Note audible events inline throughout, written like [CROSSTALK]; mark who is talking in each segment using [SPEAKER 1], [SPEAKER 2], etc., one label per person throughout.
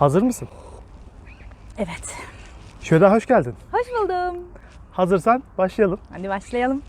[SPEAKER 1] Hazır mısın?
[SPEAKER 2] Evet.
[SPEAKER 1] Şöyle hoş geldin.
[SPEAKER 2] Hoş buldum.
[SPEAKER 1] Hazırsan başlayalım.
[SPEAKER 2] Hadi başlayalım.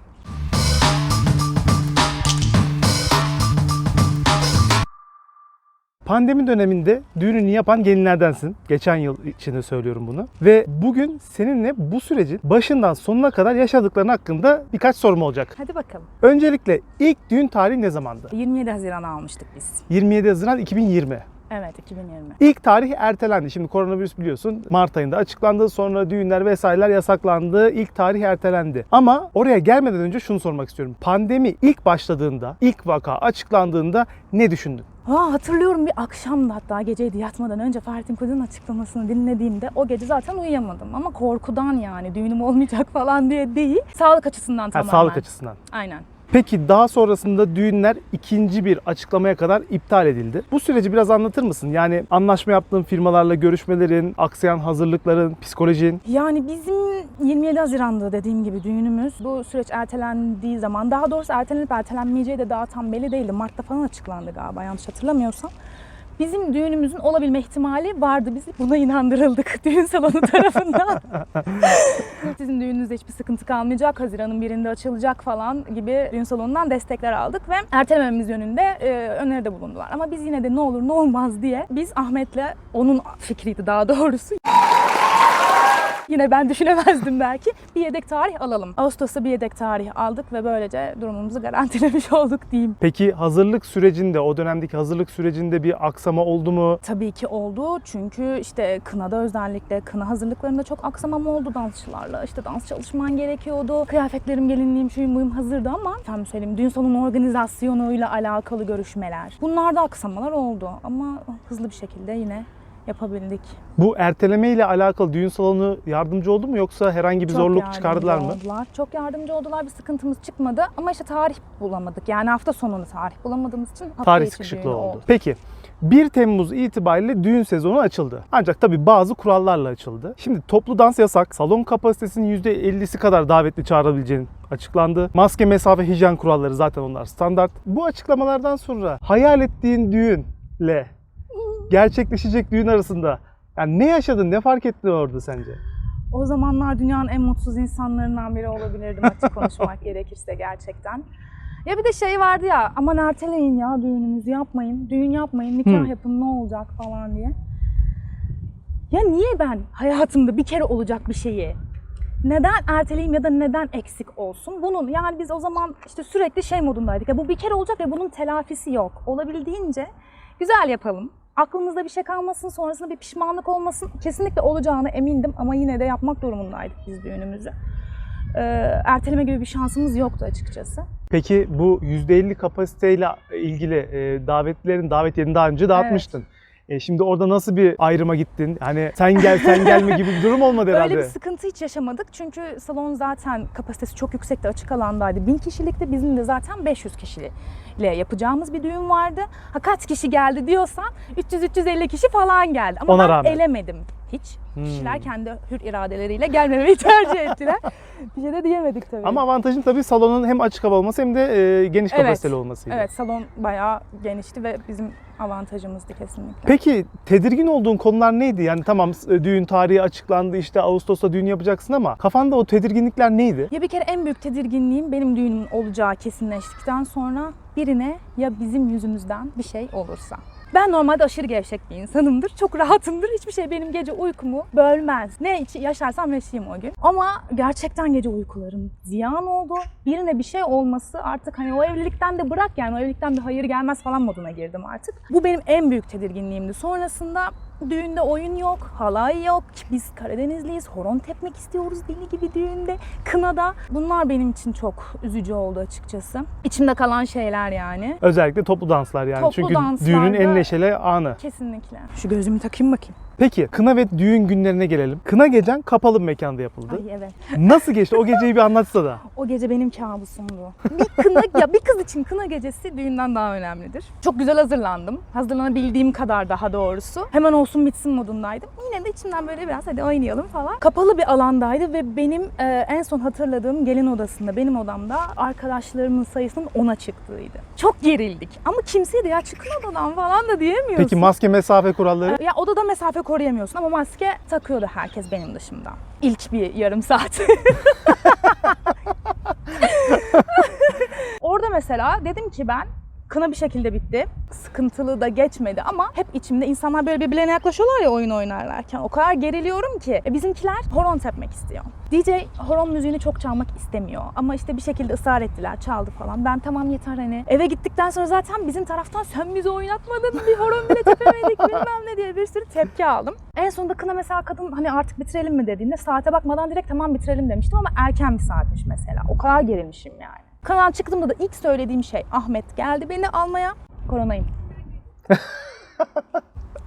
[SPEAKER 1] Pandemi döneminde düğününü yapan gelinlerdensin. Geçen yıl içinde söylüyorum bunu. Ve bugün seninle bu sürecin başından sonuna kadar yaşadıkların hakkında birkaç sorum olacak.
[SPEAKER 2] Hadi bakalım.
[SPEAKER 1] Öncelikle ilk düğün tarihi ne zamandı?
[SPEAKER 2] 27 Haziran'a almıştık biz.
[SPEAKER 1] 27 Haziran 2020.
[SPEAKER 2] Evet 2020.
[SPEAKER 1] İlk tarih ertelendi. Şimdi koronavirüs biliyorsun Mart ayında açıklandı. Sonra düğünler vesaireler yasaklandı. İlk tarih ertelendi. Ama oraya gelmeden önce şunu sormak istiyorum. Pandemi ilk başladığında, ilk vaka açıklandığında ne düşündün?
[SPEAKER 2] Aa, hatırlıyorum bir akşamdı hatta geceydi yatmadan önce Fahrettin Koca'nın açıklamasını dinlediğimde o gece zaten uyuyamadım. Ama korkudan yani düğünüm olmayacak [LAUGHS] falan diye değil. Sağlık açısından
[SPEAKER 1] Ha,
[SPEAKER 2] tamamen.
[SPEAKER 1] sağlık açısından.
[SPEAKER 2] Aynen.
[SPEAKER 1] Peki daha sonrasında düğünler ikinci bir açıklamaya kadar iptal edildi. Bu süreci biraz anlatır mısın? Yani anlaşma yaptığın firmalarla görüşmelerin, aksayan hazırlıkların, psikolojin.
[SPEAKER 2] Yani bizim 27 Haziran'da dediğim gibi düğünümüz. Bu süreç ertelendiği zaman daha doğrusu ertelenip ertelenmeyeceği de daha tam belli değildi. Mart'ta falan açıklandı galiba yanlış hatırlamıyorsam. Bizim düğünümüzün olabilme ihtimali vardı. Biz buna inandırıldık [LAUGHS] düğün salonu tarafından. [LAUGHS] Sizin düğününüzde hiçbir sıkıntı kalmayacak. Haziran'ın birinde açılacak falan gibi düğün salonundan destekler aldık ve ertelememiz yönünde e, öneride bulundular. Ama biz yine de ne olur ne olmaz diye biz Ahmet'le onun fikriydi daha doğrusu. Yine ben düşünemezdim belki. Bir yedek tarih alalım. Ağustos'ta bir yedek tarih aldık ve böylece durumumuzu garantilemiş [LAUGHS] olduk diyeyim.
[SPEAKER 1] Peki hazırlık sürecinde, o dönemdeki hazırlık sürecinde bir aksama oldu mu?
[SPEAKER 2] Tabii ki oldu çünkü işte kınada özellikle kına hazırlıklarında çok aksamam oldu dansçılarla. İşte dans çalışman gerekiyordu. Kıyafetlerim, gelinliğim, şuyum buyum hazırdı ama efendim söyleyeyim düğün salonu organizasyonuyla alakalı görüşmeler. Bunlarda aksamalar oldu ama hızlı bir şekilde yine yapabildik.
[SPEAKER 1] Bu erteleme ile alakalı düğün salonu yardımcı oldu mu yoksa herhangi bir
[SPEAKER 2] Çok
[SPEAKER 1] zorluk çıkardılar mı?
[SPEAKER 2] Oldular. Çok yardımcı oldular. Bir sıkıntımız çıkmadı. Ama işte tarih bulamadık. Yani hafta sonunu tarih bulamadığımız için hafta
[SPEAKER 1] Tarih sıkışıklığı
[SPEAKER 2] düğünü
[SPEAKER 1] oldu. Peki 1 Temmuz itibariyle düğün sezonu açıldı. Ancak tabii bazı kurallarla açıldı. Şimdi toplu dans yasak. Salon kapasitesinin %50'si kadar davetli çağırabileceğin açıklandı. Maske, mesafe, hijyen kuralları zaten onlar standart. Bu açıklamalardan sonra hayal ettiğin düğünle gerçekleşecek düğün arasında yani ne yaşadın, ne fark ettin orada sence?
[SPEAKER 2] O zamanlar dünyanın en mutsuz insanlarından biri olabilirdim açık konuşmak [LAUGHS] gerekirse gerçekten. Ya bir de şey vardı ya aman erteleyin ya düğününüzü yapmayın, düğün yapmayın, nikah
[SPEAKER 1] Hmm.
[SPEAKER 2] yapın ne olacak falan diye. Ya niye ben hayatımda bir kere olacak bir şeyi neden erteleyeyim ya da neden eksik olsun? Bunun yani biz o zaman işte sürekli şey modundaydık. Ya bu bir kere olacak ve bunun telafisi yok. Olabildiğince güzel yapalım. Aklımızda bir şey kalmasın, sonrasında bir pişmanlık olmasın. Kesinlikle olacağına emindim ama yine de yapmak durumundaydık biz düğünümüzü. Ee, erteleme gibi bir şansımız yoktu açıkçası.
[SPEAKER 1] Peki bu %50 kapasiteyle ilgili e, davetlilerin davetlerini daha önce dağıtmıştın. E, şimdi orada nasıl bir ayrıma gittin? Hani sen gel sen gelme gibi bir durum olmadı herhalde.
[SPEAKER 2] Öyle bir sıkıntı hiç yaşamadık çünkü salon zaten kapasitesi çok yüksekti, açık alandaydı. 1000 kişilikti, bizim de zaten 500 kişiyle yapacağımız bir düğün vardı. Ha kaç kişi geldi diyorsan 300-350 kişi falan geldi. Ama
[SPEAKER 1] Ona
[SPEAKER 2] ben
[SPEAKER 1] rağmen.
[SPEAKER 2] elemedim hiç.
[SPEAKER 1] Hmm.
[SPEAKER 2] Kişiler kendi hür iradeleriyle gelmemeyi [LAUGHS] tercih ettiler. bir şey de diyemedik tabii.
[SPEAKER 1] Ama avantajın tabii salonun hem açık hava olması hem de e, geniş
[SPEAKER 2] Evet.
[SPEAKER 1] kapasiteli olmasıydı.
[SPEAKER 2] Evet salon bayağı genişti ve bizim avantajımızdı kesinlikle.
[SPEAKER 1] Peki tedirgin olduğun konular neydi? Yani tamam e, düğün tarihi açıklandı işte Ağustos'ta düğün yapacaksın ama kafanda o tedirginlikler neydi?
[SPEAKER 2] Ya bir kere en büyük tedirginliğim benim düğünüm olacağı kesinleştikten sonra birine ya bizim yüzümüzden bir şey olursa. Ben normalde aşırı gevşek bir insanımdır. Çok rahatımdır. Hiçbir şey benim gece uykumu bölmez. Ne içi- yaşarsam yaşayayım o gün. Ama gerçekten gece uykularım ziyan oldu. Birine bir şey olması artık hani o evlilikten de bırak yani o evlilikten bir hayır gelmez falan moduna girdim artık. Bu benim en büyük tedirginliğimdi. Sonrasında düğünde oyun yok, halay yok. Biz Karadenizliyiz, horon tepmek istiyoruz deli gibi düğünde. Kınada. Bunlar benim için çok üzücü oldu açıkçası. İçimde kalan şeyler yani.
[SPEAKER 1] Özellikle toplu danslar yani.
[SPEAKER 2] Toplu
[SPEAKER 1] Çünkü
[SPEAKER 2] danslarda-
[SPEAKER 1] düğünün en neşeli anı.
[SPEAKER 2] Kesinlikle. Şu gözümü takayım bakayım.
[SPEAKER 1] Peki kına ve düğün günlerine gelelim. Kına gecen kapalı bir mekanda yapıldı.
[SPEAKER 2] Ay evet.
[SPEAKER 1] Nasıl geçti? O geceyi bir anlatsana. [LAUGHS]
[SPEAKER 2] O gece benim kabusumdu. Bir kına ya bir kız için kına gecesi düğünden daha önemlidir. Çok güzel hazırlandım. Hazırlanabildiğim kadar daha doğrusu. Hemen o olsun bitsin modundaydım. Yine de içimden böyle biraz hadi oynayalım falan. Kapalı bir alandaydı ve benim e, en son hatırladığım gelin odasında, benim odamda arkadaşlarımın sayısının 10'a çıktığıydı. Çok gerildik. Ama kimseye de ya çıkın odadan falan da diyemiyorsun.
[SPEAKER 1] Peki maske mesafe kuralları?
[SPEAKER 2] Ya odada mesafe koruyamıyorsun ama maske takıyordu herkes benim dışımda. İlk bir yarım saat. [LAUGHS] Orada mesela dedim ki ben kına bir şekilde bitti. Sıkıntılı da geçmedi ama hep içimde insanlar böyle birbirlerine yaklaşıyorlar ya oyun oynarlarken. O kadar geriliyorum ki. E, bizimkiler horon tepmek istiyor. DJ horon müziğini çok çalmak istemiyor. Ama işte bir şekilde ısrar ettiler, çaldı falan. Ben tamam yeter hani. Eve gittikten sonra zaten bizim taraftan sen bizi oynatmadın, bir horon bile tepemedik [LAUGHS] bilmem ne diye bir sürü tepki aldım. En sonunda kına mesela kadın hani artık bitirelim mi dediğinde saate bakmadan direkt tamam bitirelim demiştim ama erken bir saatmiş mesela. O kadar gerilmişim yani. Kanal çıktığımda da ilk söylediğim şey Ahmet geldi beni almaya. Koronayım. [LAUGHS]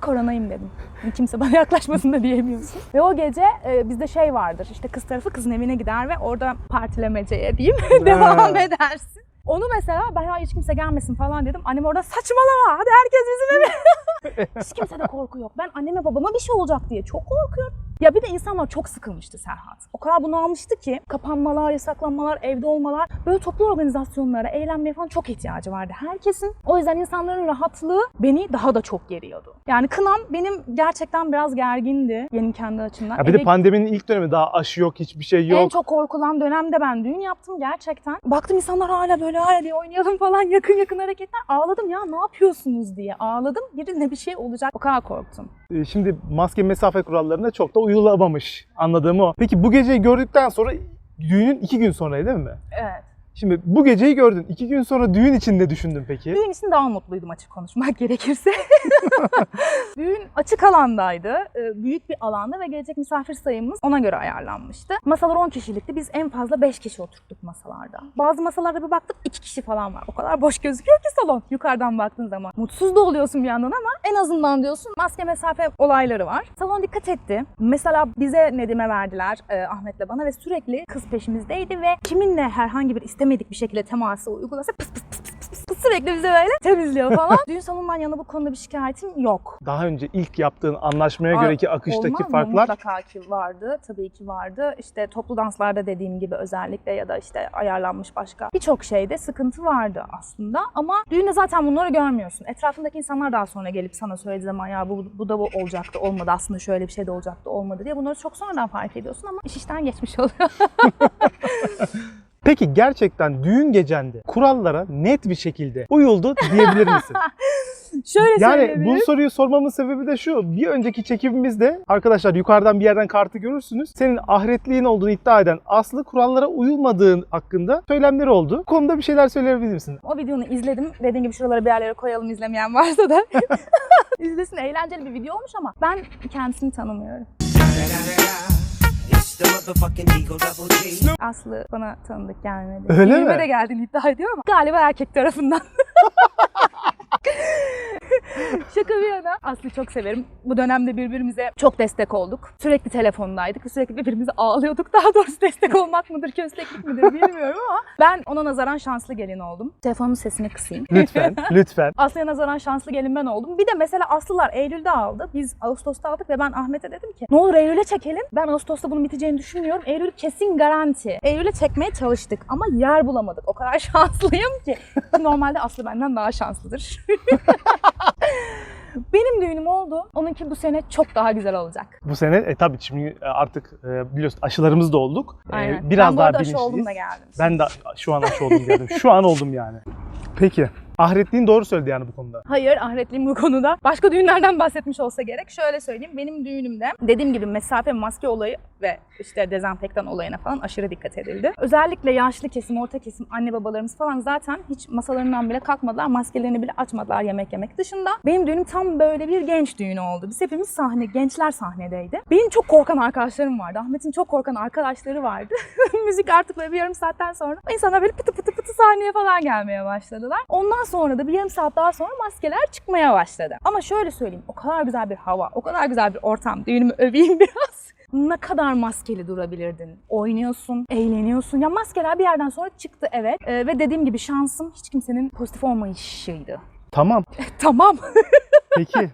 [SPEAKER 2] Koronayım dedim. Kimse bana yaklaşmasın da diyemiyorsun. Ve o gece e, bizde şey vardır. İşte kız tarafı kızın evine gider ve orada partilemeceye diyeyim [LAUGHS] devam edersin. Onu mesela ben hiç kimse gelmesin falan dedim. Annem orada saçmalama hadi herkes bizim eve. [LAUGHS] hiç kimse de korku yok. Ben anneme babama bir şey olacak diye çok korkuyorum. Ya bir de insanlar çok sıkılmıştı Serhat. O kadar bunu almıştı ki kapanmalar, yasaklanmalar, evde olmalar, böyle toplu organizasyonlara, eğlenmeye falan çok ihtiyacı vardı herkesin. O yüzden insanların rahatlığı beni daha da çok geriyordu. Yani kınam benim gerçekten biraz gergindi benim kendi açımdan.
[SPEAKER 1] Ya bir de
[SPEAKER 2] Eve-
[SPEAKER 1] pandeminin ilk dönemi daha aşı yok, hiçbir şey
[SPEAKER 2] en
[SPEAKER 1] yok.
[SPEAKER 2] çok korkulan dönemde ben düğün yaptım gerçekten. Baktım insanlar hala böyle hala diye oynayalım falan [LAUGHS] yakın yakın hareketler. Ağladım ya ne yapıyorsunuz diye ağladım. Birine bir şey olacak. O kadar korktum.
[SPEAKER 1] Ee, Şimdi maske mesafe kurallarına çok da uyulamamış anladığım o. Peki bu geceyi gördükten sonra düğünün iki gün sonraydı değil mi?
[SPEAKER 2] Evet.
[SPEAKER 1] Şimdi bu geceyi gördün. iki gün sonra düğün için ne düşündün peki?
[SPEAKER 2] Düğün için daha mutluydum açık konuşmak [LAUGHS] gerekirse. [LAUGHS] Düğün açık alandaydı. Ee, Büyük bir alanda ve gelecek misafir sayımız ona göre ayarlanmıştı. Masalar 10 kişilikti. Biz en fazla 5 kişi oturttuk masalarda. Bazı masalarda bir baktık 2 kişi falan var. O kadar boş gözüküyor ki salon yukarıdan baktığın zaman. Mutsuz da oluyorsun bir yandan ama en azından diyorsun maske mesafe olayları var. Salon dikkat etti. Mesela bize Nedim'e verdiler e, Ahmet'le bana ve sürekli kız peşimizdeydi ve kiminle herhangi bir istemedik bir şekilde teması uygulasa pıs pıs pıs pıs pıs pıs sürekli bize böyle temizliyor falan. [LAUGHS] Düğün salonundan yana bu konuda bir şikayetim yok.
[SPEAKER 1] Daha önce ilk yaptığın anlaşmaya
[SPEAKER 2] Aa,
[SPEAKER 1] göreki akıştaki
[SPEAKER 2] Olmaz mı?
[SPEAKER 1] farklar
[SPEAKER 2] Mutlaka ki vardı. Tabii ki vardı. İşte toplu danslarda dediğim gibi özellikle ya da işte ayarlanmış başka birçok şeyde sıkıntı vardı aslında. Ama düğünde zaten bunları görmüyorsun. Etrafındaki insanlar daha sonra gelip sana söylediği zaman ya bu, bu da bu olacaktı olmadı aslında şöyle bir şey de olacaktı olmadı diye bunları çok sonradan fark ediyorsun ama iş işten geçmiş oluyor. [LAUGHS]
[SPEAKER 1] Peki gerçekten düğün gecende kurallara net bir şekilde uyuldu diyebilir misin? [LAUGHS]
[SPEAKER 2] şöyle
[SPEAKER 1] yani bu soruyu sormamın sebebi de şu. Bir önceki çekimimizde arkadaşlar yukarıdan bir yerden kartı görürsünüz. Senin ahretliğin olduğunu iddia eden Aslı kurallara uyulmadığın hakkında söylemleri oldu. Bu konuda bir şeyler söyleyebilir misin?
[SPEAKER 2] O videonu izledim. Dediğim gibi şuralara bir yerlere koyalım izlemeyen varsa da. [LAUGHS] İzlesin eğlenceli bir video olmuş ama ben kendisini tanımıyorum. Aslı bana tanıdık gelmedi.
[SPEAKER 1] Öyle
[SPEAKER 2] Düğünüme
[SPEAKER 1] mi?
[SPEAKER 2] de geldiğini iddia ediyor ama galiba erkek tarafından. [LAUGHS] Şaka bir yana. Aslı'yı çok severim. Bu dönemde birbirimize çok destek olduk. Sürekli telefondaydık sürekli birbirimize ağlıyorduk. Daha doğrusu destek olmak mıdır, kösteklik midir bilmiyorum ama ben ona nazaran şanslı gelin oldum. Telefonun sesini kısayım.
[SPEAKER 1] Lütfen, [LAUGHS] lütfen.
[SPEAKER 2] Aslı'ya nazaran şanslı gelin ben oldum. Bir de mesela Aslılar Eylül'de aldı. Biz Ağustos'ta aldık ve ben Ahmet'e dedim ki ne olur Eylül'e çekelim. Ben Ağustos'ta bunun biteceğini düşünmüyorum. Eylül kesin garanti. Eylül'e çekmeye çalıştık ama yer bulamadık. O kadar [LAUGHS] şanslıyım ki. Normalde Aslı benden daha şanslıdır. [LAUGHS] Benim düğünüm oldu. Onunki bu sene çok daha güzel olacak.
[SPEAKER 1] Bu sene e, tabii şimdi artık e, biliyorsun aşılarımız da olduk. E,
[SPEAKER 2] Aynen.
[SPEAKER 1] biraz
[SPEAKER 2] ben bu
[SPEAKER 1] daha
[SPEAKER 2] arada aşı oldum da geldim.
[SPEAKER 1] Ben de şu an aşı oldum geldim. Şu an oldum yani. Peki. Ahretliğin doğru söyledi yani bu konuda.
[SPEAKER 2] Hayır ahretliyim bu konuda. Başka düğünlerden bahsetmiş olsa gerek. Şöyle söyleyeyim benim düğünümde dediğim gibi mesafe maske olayı ve işte dezenfektan olayına falan aşırı dikkat edildi. Özellikle yaşlı kesim, orta kesim, anne babalarımız falan zaten hiç masalarından bile kalkmadılar. Maskelerini bile açmadılar yemek yemek dışında. Benim düğünüm tam böyle bir genç düğünü oldu. Biz hepimiz sahne, gençler sahnedeydi. Benim çok korkan arkadaşlarım vardı. Ahmet'in çok korkan arkadaşları vardı. [LAUGHS] Müzik artık böyle bir yarım saatten sonra insanlar böyle pıtı pıtı pıtı sahneye falan gelmeye başladılar. Ondan sonra da bir yarım saat daha sonra maskeler çıkmaya başladı. Ama şöyle söyleyeyim o kadar güzel bir hava, o kadar güzel bir ortam. Düğünümü öveyim [LAUGHS] biraz. Ne kadar maskeli durabilirdin? Oynuyorsun, eğleniyorsun. Ya maskeler bir yerden sonra çıktı evet. Ee, ve dediğim gibi şansım hiç kimsenin pozitif olmayışıydı.
[SPEAKER 1] Tamam. [LAUGHS]
[SPEAKER 2] tamam. [LAUGHS]
[SPEAKER 1] Peki.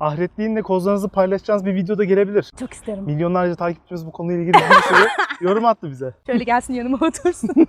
[SPEAKER 1] Ahretliğinle kozlarınızı paylaşacağınız bir video da gelebilir.
[SPEAKER 2] Çok isterim.
[SPEAKER 1] Milyonlarca takipçimiz bu konuyla ilgili bir sürü [LAUGHS] yorum attı bize.
[SPEAKER 2] Şöyle gelsin yanıma otursun. [LAUGHS]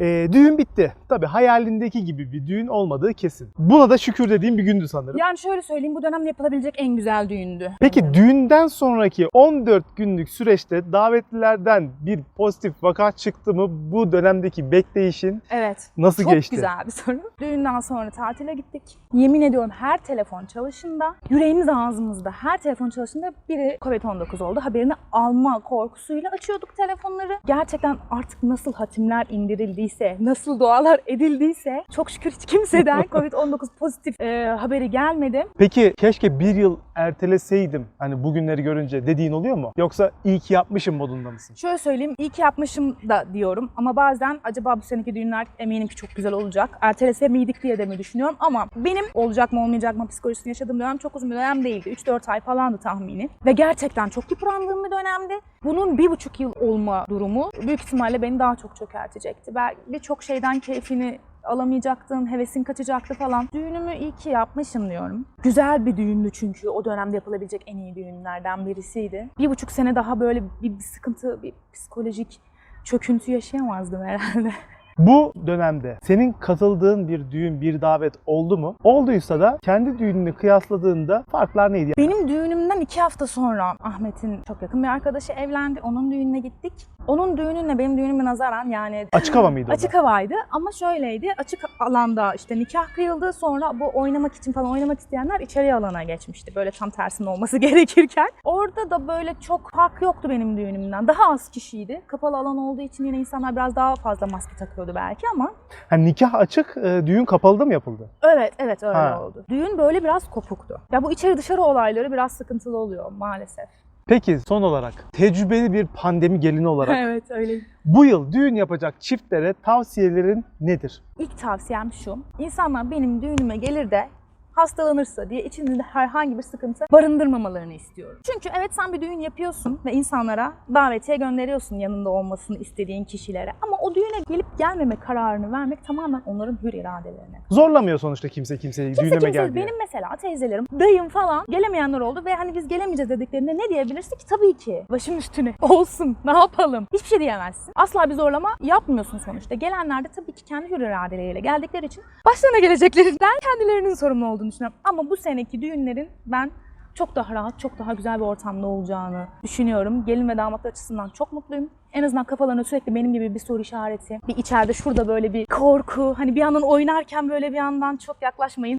[SPEAKER 1] Ee, düğün bitti. Tabii hayalindeki gibi bir düğün olmadığı kesin. Buna da şükür dediğim bir gündü sanırım.
[SPEAKER 2] yani şöyle söyleyeyim bu dönemde yapılabilecek en güzel düğündü.
[SPEAKER 1] Peki düğünden sonraki 14 günlük süreçte davetlilerden bir pozitif vaka çıktı mı? Bu dönemdeki bekleyişin
[SPEAKER 2] Evet.
[SPEAKER 1] nasıl
[SPEAKER 2] Çok
[SPEAKER 1] geçti?
[SPEAKER 2] güzel bir soru. Düğünden sonra tatile gittik. Yemin ediyorum her telefon çalışında, yüreğimiz ağzımızda. Her telefon çalışında biri Covid-19 oldu. Haberini alma korkusuyla açıyorduk telefonları. Gerçekten artık nasıl hatimler indirildiyse, nasıl dualar edildiyse çok şükür hiç kimseden [LAUGHS] Covid-19 pozitif e, haberi gelmedi.
[SPEAKER 1] Peki keşke bir yıl erteleseydim hani bugünleri görünce dediğin oluyor mu? Yoksa iyi ki yapmışım modunda mısın?
[SPEAKER 2] Şöyle söyleyeyim, iyi ki yapmışım da diyorum ama bazen acaba bu seneki düğünler eminim ki çok güzel olacak. Ertelese miydik diye de mi düşünüyorum ama benim olacak mı olmayacak mı psikolojisini yaşadığım dönem çok uzun bir dönem değildi. 3-4 ay falandı tahmini. Ve gerçekten çok yıprandığım bir dönemdi. Bunun bir buçuk yıl olma durumu büyük ihtimalle beni daha çok çökertecekti. Belki birçok şeyden keyfini alamayacaktın, hevesin kaçacaktı falan. Düğünümü iyi ki yapmışım diyorum. Güzel bir düğündü çünkü o dönemde yapılabilecek en iyi düğünlerden birisiydi. Bir buçuk sene daha böyle bir, sıkıntı, bir psikolojik çöküntü yaşayamazdım herhalde. [LAUGHS]
[SPEAKER 1] Bu dönemde senin katıldığın bir düğün, bir davet oldu mu? Olduysa da kendi düğününü kıyasladığında farklar neydi?
[SPEAKER 2] Benim düğünümden iki hafta sonra Ahmet'in çok yakın bir arkadaşı evlendi. Onun düğününe gittik. Onun düğününle benim düğünüme nazaran yani
[SPEAKER 1] Açık hava mıydı?
[SPEAKER 2] Açık havaydı ama şöyleydi. Açık alanda işte nikah kıyıldı. Sonra bu oynamak için falan oynamak isteyenler içeri alana geçmişti. Böyle tam tersinin olması [LAUGHS] gerekirken. Orada da böyle çok fark yoktu benim düğünümden. Daha az kişiydi. Kapalı alan olduğu için yine insanlar biraz daha fazla maske takıyordu belki ama.
[SPEAKER 1] Hani nikah açık, e, düğün kapalıda mı yapıldı?
[SPEAKER 2] Evet evet öyle
[SPEAKER 1] Ha.
[SPEAKER 2] oldu. Düğün böyle biraz kopuktu. Ya bu içeri dışarı olayları biraz sıkıntılı oluyor maalesef.
[SPEAKER 1] Peki son olarak tecrübeli bir pandemi gelini olarak [LAUGHS]
[SPEAKER 2] evet öyle.
[SPEAKER 1] bu yıl düğün yapacak çiftlere tavsiyelerin nedir?
[SPEAKER 2] İlk tavsiyem şu. İnsanlar benim düğünüme gelir de hastalanırsa diye içinde herhangi bir sıkıntı barındırmamalarını istiyorum. Çünkü evet sen bir düğün yapıyorsun ve insanlara davetiye gönderiyorsun yanında olmasını istediğin kişilere. Ama o düğüne gelip gelmeme kararını vermek tamamen onların hür iradelerine.
[SPEAKER 1] Zorlamıyor sonuçta kimse kimseyi
[SPEAKER 2] Kimse
[SPEAKER 1] düğünüme
[SPEAKER 2] kimse,
[SPEAKER 1] gel diye.
[SPEAKER 2] benim mesela teyzelerim, dayım falan gelemeyenler oldu ve hani biz gelemeyeceğiz dediklerinde ne diyebilirsin ki? Tabii ki. Başım üstüne. [LAUGHS] Olsun. Ne yapalım? Hiçbir şey diyemezsin. Asla bir zorlama yapmıyorsun sonuçta. Gelenler de tabii ki kendi hür iradeleriyle geldikleri için başlarına geleceklerinden kendilerinin sorumlu olduğunu düşünüyorum. Ama bu seneki düğünlerin ben çok daha rahat, çok daha güzel bir ortamda olacağını düşünüyorum. Gelin ve damat açısından çok mutluyum. En azından kafalarına sürekli benim gibi bir soru işareti, bir içeride şurada böyle bir korku, hani bir yandan oynarken böyle bir yandan çok yaklaşmayın.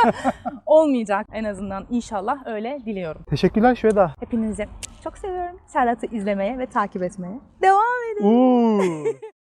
[SPEAKER 2] [LAUGHS] Olmayacak en azından inşallah öyle diliyorum.
[SPEAKER 1] Teşekkürler Şveda.
[SPEAKER 2] Hepinizi çok seviyorum. Serhat'ı izlemeye ve takip etmeye devam edin. [LAUGHS]